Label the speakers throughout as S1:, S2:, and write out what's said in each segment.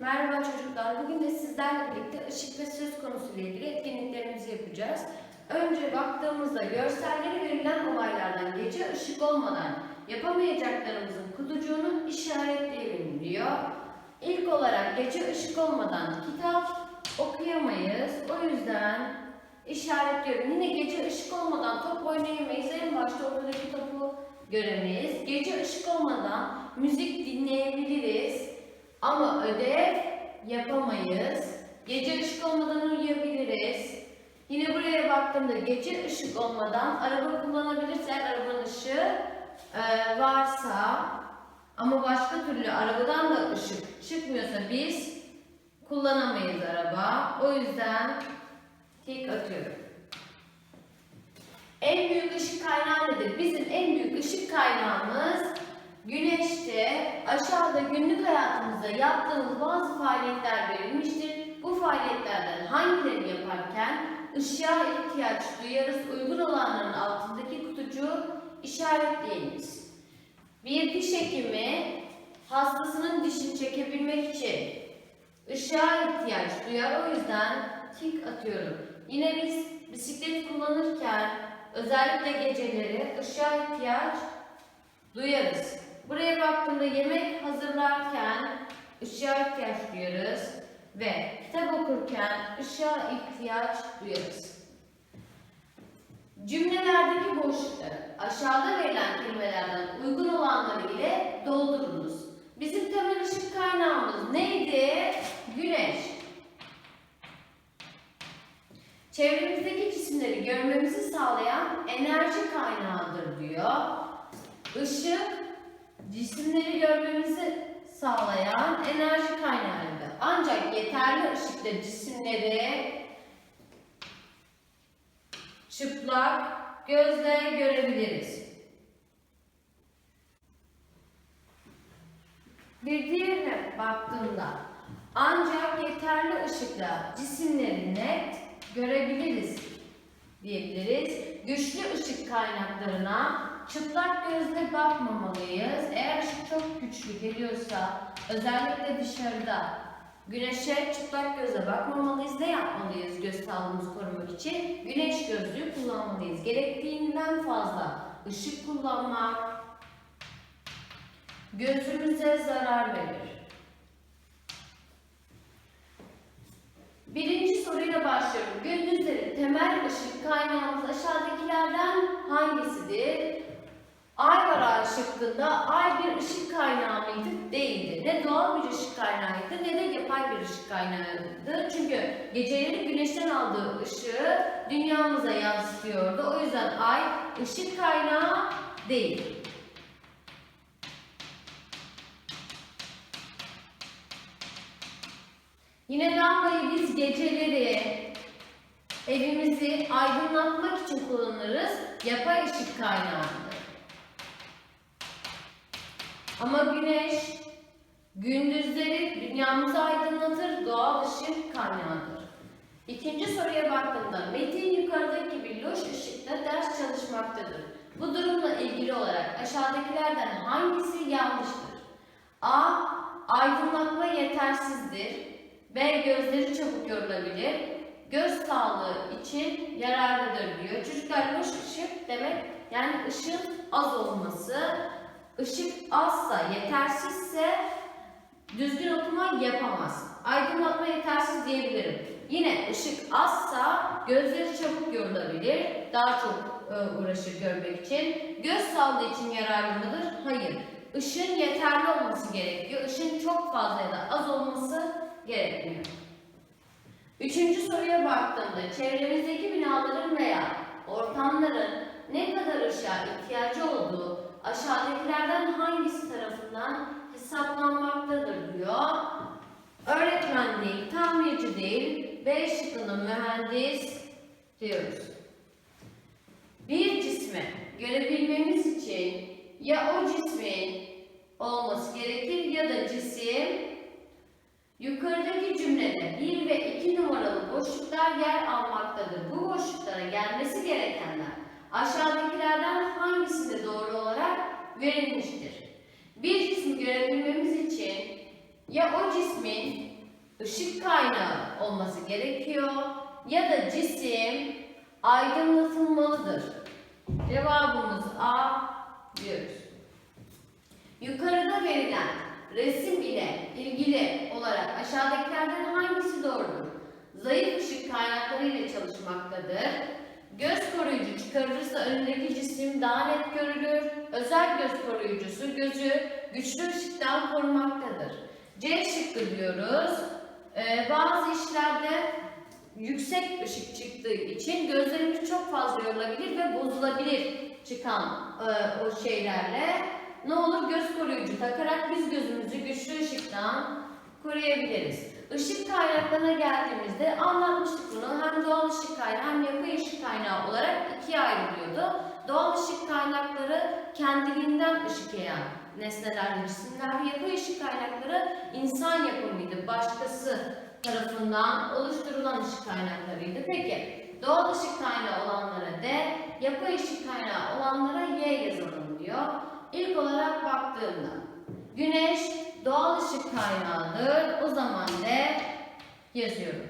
S1: Merhaba çocuklar. Bugün de sizlerle birlikte ışık ve söz konusuyla ilgili etkinliklerimizi yapacağız. Önce baktığımızda görselleri verilen olaylardan gece ışık olmadan yapamayacaklarımızın kutucuğunu işaretleyelim diyor. İlk olarak gece ışık olmadan kitap okuyamayız. O yüzden işaretliyorum. Yine gece ışık olmadan top oynayamayız. En başta ortadaki topu göremeyiz. Gece ışık olmadan müzik dinleyebiliriz. Ama ödev yapamayız. Gece ışık olmadan uyuyabiliriz. Yine buraya baktığımda gece ışık olmadan araba kullanabilirsek arabanın ışığı e, varsa ama başka türlü arabadan da ışık çıkmıyorsa biz kullanamayız araba. O yüzden tik atıyorum. En büyük ışık kaynağı nedir? Bizim en büyük ışık kaynağımız güneşte aşağıda günlük hayatımızda yaptığımız bazı faaliyetler verilmiştir. Bu faaliyetlerden hangilerini yaparken ışığa ihtiyaç duyarız uygun olanların altındaki kutucuğu işaretleyiniz. Bir diş hekimi hastasının dişini çekebilmek için ışığa ihtiyaç duyar. O yüzden tik atıyorum. Yine biz bisiklet kullanırken özellikle geceleri ışığa ihtiyaç duyarız. Buraya baktığımda yemek hazırlarken ışığa ihtiyaç duyarız ve kitap okurken ışığa ihtiyaç duyarız. Cümlelerdeki boşlukları aşağıda verilen kelimelerden uygun olanları ile doldurunuz. Bizim temel ışık kaynağımız neydi? Güneş. Çevremizdeki cisimleri görmemizi sağlayan enerji kaynağıdır diyor. Işık cisimleri görmemizi sağlayan enerji kaynağıdır. Ancak yeterli ışıkta cisimleri çıplak gözle görebiliriz. Bir diğerine baktığımda ancak yeterli ışıkla cisimleri net görebiliriz diyebiliriz. Güçlü ışık kaynaklarına çıplak gözle bakmamalıyız. Eğer ışık çok güçlü geliyorsa özellikle dışarıda güneşe çıplak gözle bakmamalıyız. Ne yapmalıyız göz sağlığımızı korumak için? Güneş gözlüğü kullanmalıyız. Gerektiğinden fazla ışık kullanmak gözümüze zarar verir. Birinci soruyla başlıyorum. Gündüzleri temel ışık kaynağımız aşağıdakilerden hangisidir? Ay var ay şıkkında ay bir ışık kaynağı mıydı? Değildi. Ne doğal bir ışık kaynağıydı ne de yapay bir ışık kaynağıydı. Çünkü geceleri güneşten aldığı ışığı dünyamıza yansıtıyordu. O yüzden ay ışık kaynağı değil. Yine lambayı biz geceleri evimizi aydınlatmak için kullanırız. Yapay ışık kaynağıdır. Ama güneş gündüzleri dünyamızı aydınlatır, doğal ışık kaynağıdır. İkinci soruya baktığımda Metin yukarıdaki gibi loş ışıkta ders çalışmaktadır. Bu durumla ilgili olarak aşağıdakilerden hangisi yanlıştır? A. Aydınlatma yetersizdir. B. Gözleri çabuk yorulabilir. Göz sağlığı için yararlıdır diyor. Çocuklar loş ışık demek yani ışığın az olması. Işık azsa, yetersizse düzgün okuma yapamaz. Aydınlatma yetersiz diyebilirim. Yine ışık azsa gözleri çabuk yorulabilir. Daha çok e, uğraşır görmek için. Göz sağlığı için yararlı mıdır? Hayır. Işığın yeterli olması gerekiyor. Işığın çok fazla ya da az olması gerekmiyor. Üçüncü soruya baktığımda çevremizdeki binaların veya ortamların ne kadar ışığa ihtiyacı olduğu aşağıdakilerden hangisi tarafından hesaplanmaktadır diyor. Öğretmen değil, tamirci değil, B şıkkında mühendis diyoruz. Bir cismi görebilmemiz için ya o cismin olması gerekir ya da cisim Yukarıdaki cümlede 1 ve 2 numaralı boşluklar yer almaktadır. Bu boşluklara gelmesi gerekenler aşağıdakilerden hangisinde doğru olarak verilmiştir? Bir cismi görebilmemiz için ya o cismin ışık kaynağı olması gerekiyor ya da cisim aydınlatılmalıdır. Cevabımız A diyoruz. Yukarıda verilen resim ile ilgili olarak aşağıdakilerden hangisi doğrudur? Zayıf ışık kaynakları ile çalışmaktadır. Göz koruyucu çıkarılırsa önündeki cisim daha net görülür. Özel göz koruyucusu gözü güçlü ışıktan korumaktadır. C şıkkı diyoruz. Ee, bazı işlerde yüksek ışık çıktığı için gözlerimiz çok fazla yorulabilir ve bozulabilir çıkan e, o şeylerle. Ne olur göz koruyucu takarak biz gözümüzü güçlü ışıktan koruyabiliriz. Işık kaynaklarına geldiğimizde anlatmıştık bunu. Hem doğal ışık kaynağı hem ışık kaynağı olarak ikiye ayrılıyordu. Doğal ışık kaynakları kendiliğinden ışık yayan nesneler ve cisimler ve yapay ışık kaynakları insan yapımıydı. Başkası tarafından oluşturulan ışık kaynaklarıydı. Peki doğal ışık kaynağı olanlara D, yapay ışık kaynağı olanlara Y yazalım diyor. İlk olarak baktığımda güneş doğal ışık kaynağıdır. O zaman D yazıyorum.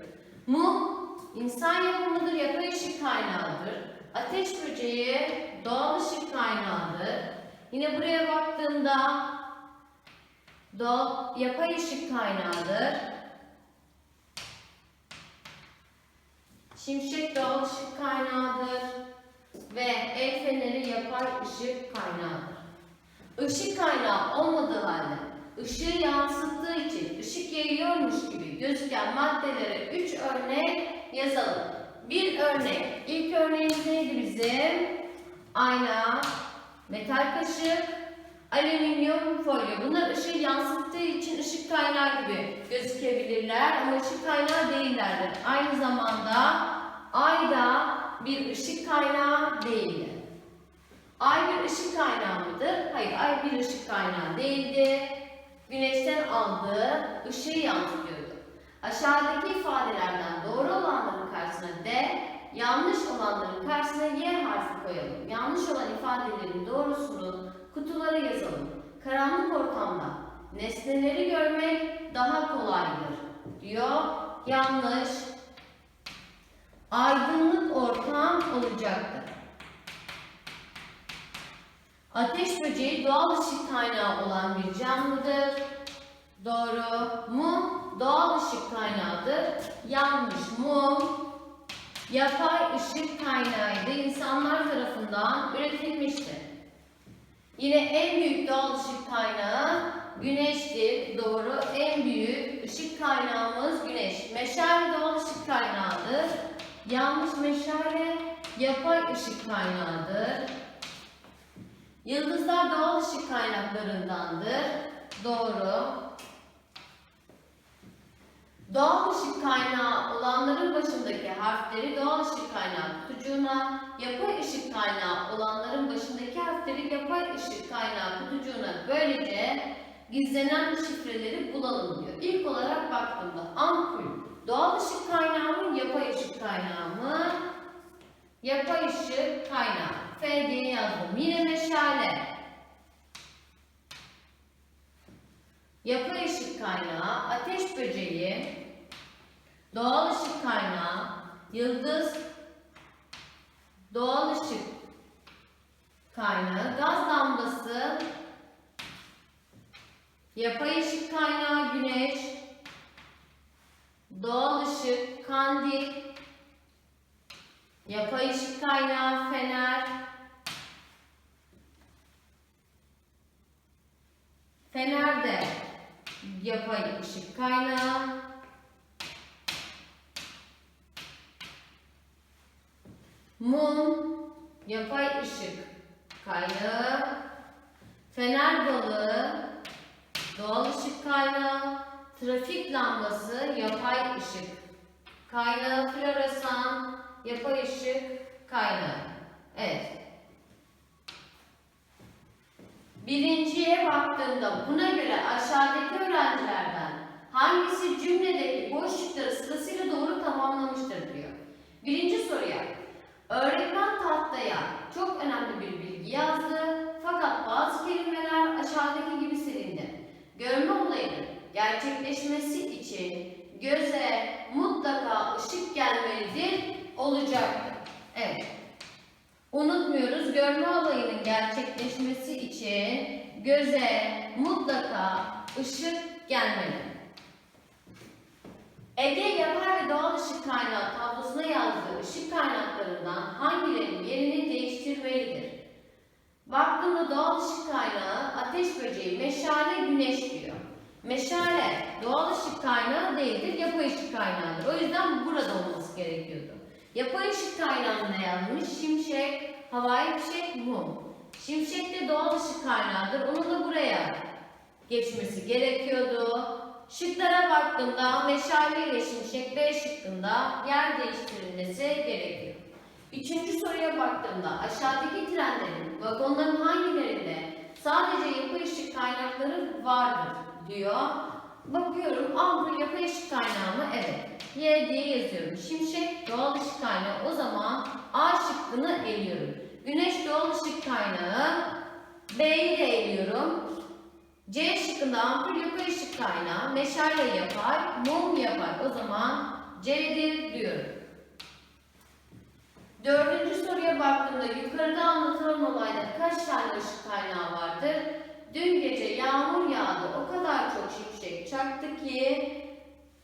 S1: Mum insan yapımıdır, yapay ışık kaynağıdır. Ateş böceği doğal ışık kaynağıdır. Yine buraya baktığımda doğal yapay ışık kaynağıdır. Şimşek doğal ışık kaynağıdır ve el feneri yapay ışık kaynağıdır. Işık kaynağı olmadığı halde ışığı yansıttığı için ışık yayıyormuş gibi gözüken maddelere üç örnek yazalım. Bir örnek, ilk örneğimiz neydi bizim? Ayna, metal kaşık, alüminyum folyo. Bunlar ışığı yansıttığı için ışık kaynağı gibi gözükebilirler ama ışık kaynağı değillerdir. Aynı zamanda ay da bir ışık kaynağı değildir. Ay bir ışık kaynağı mıdır? Hayır, ay bir ışık kaynağı değildi. Güneşten aldığı ışığı yansıtıyordu. Aşağıdaki ifadelerden doğru olanların karşısına D, yanlış olanların karşısına Y harfi koyalım. Yanlış olan ifadelerin doğrusunu kutulara yazalım. Karanlık ortamda nesneleri görmek daha kolaydır diyor. Yanlış. Aydınlık ortam olacaktır. Ateş böceği doğal ışık kaynağı olan bir canlıdır. Doğru. Işık Yanlış. Mum yapay ışık kaynağıydı. İnsanlar tarafından üretilmiştir. Yine en büyük doğal ışık kaynağı güneştir. Doğru. En büyük ışık kaynağımız güneş. Meşale doğal ışık kaynağıdır. Yanlış meşale yapay ışık kaynağıdır. Yıldızlar doğal ışık kaynaklarındandır. Doğru. Doğal ışık kaynağı olanların başındaki harfleri doğal ışık kaynağı kutucuğuna, yapay ışık kaynağı olanların başındaki harfleri yapay ışık kaynağı kutucuğuna böylece gizlenen şifreleri bulalım diyor. İlk olarak baktığımda ampul doğal ışık kaynağı mı, yapay ışık kaynağı mı? Yapay ışık kaynağı. F diye yazdım. Yine meşale. Yapay ışık kaynağı, ateş böceği, doğal ışık kaynağı, yıldız, doğal ışık kaynağı, gaz lambası, yapay ışık kaynağı, güneş, doğal ışık, kandil, yapay ışık kaynağı, fener, Fener de yapay ışık kaynağı. Mum yapay ışık kaynağı. Fener balığı doğal ışık kaynağı. Trafik lambası yapay ışık kaynağı. Floresan yapay ışık kaynağı. Evet. Birinciye baktığında buna göre aşağıdaki öğrencilerden hangisi cümledeki boşlukları sırasıyla doğru tamamlamıştır diyor. Birinci soruya öğretmen tahtaya çok önemli bir bilgi yazdı fakat bazı kelimeler aşağıdaki gibi silindi. Görme olayının gerçekleşmesi için göze mutlaka ışık gelmelidir olacaktır. Evet. Unutmuyoruz görme olayının gerçekleşmesi için göze mutlaka ışık gelmeli. Ege yapay ve doğal ışık kaynağı tablosuna yazdığı ışık kaynaklarından hangilerinin yerini değiştirmelidir? Baktığında doğal ışık kaynağı ateş böceği, meşale, güneş diyor. Meşale doğal ışık kaynağı değildir, yapay ışık kaynağıdır. O yüzden burada olması gerekiyordu. Yapay ışık kaynağında yazmış şimşek, havai fişek, mum. Şimşek de doğal ışık kaynağıdır. Onu da buraya geçmesi gerekiyordu. Şıklara baktığımda meşale ile şimşek B şıkkında yer değiştirilmesi gerekiyor. Üçüncü soruya baktığımda aşağıdaki trenlerin vagonların hangilerinde sadece yapay ışık kaynakları vardır diyor. Bakıyorum ampul yapay ışık kaynağı mı? Evet. Y diye yazıyorum. Şimşek doğal ışık kaynağı. O zaman A şıkkını eliyorum. Güneş doğal ışık kaynağı. B'yi de eliyorum. C şıkkında ampul yapay ışık kaynağı. Meşale yapay. Mum yapay. O zaman C'dir diyorum. Dördüncü soruya baktığımda yukarıda anlatılan olayda kaç tane ışık kaynağı vardır? Dün gece yağmur yağdı. O kadar çok şimşek çaktı ki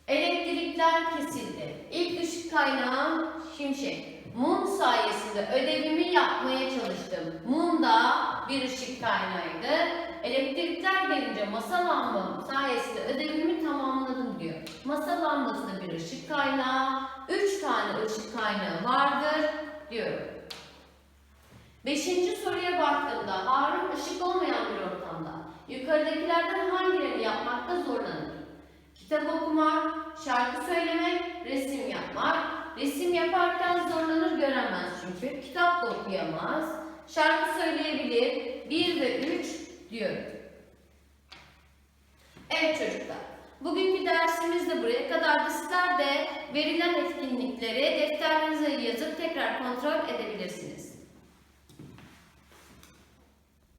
S1: elektrikler kesildi. İlk ışık kaynağım şimşek. Mum sayesinde ödevimi yapmaya çalıştım. Mum bir ışık kaynağıydı. Elektrikler gelince masa lambam sayesinde ödevimi tamamladım diyor. Masa lambası da bir ışık kaynağı. Üç tane ışık kaynağı vardır diyorum. Beşinci soruya baktığımda Harun ışık olmayan bir ortamda yukarıdakilerden hangilerini yapmakta zorlanır? Kitap okumak, şarkı söylemek, resim yapmak. Resim yaparken zorlanır göremez çünkü. Kitap da okuyamaz. Şarkı söyleyebilir. 1 ve 3 diyorum. Evet çocuklar. Bugünkü dersimiz de buraya kadardı. Sizler de verilen etkinlikleri defterlerinize yazıp tekrar kontrol edebilirsiniz.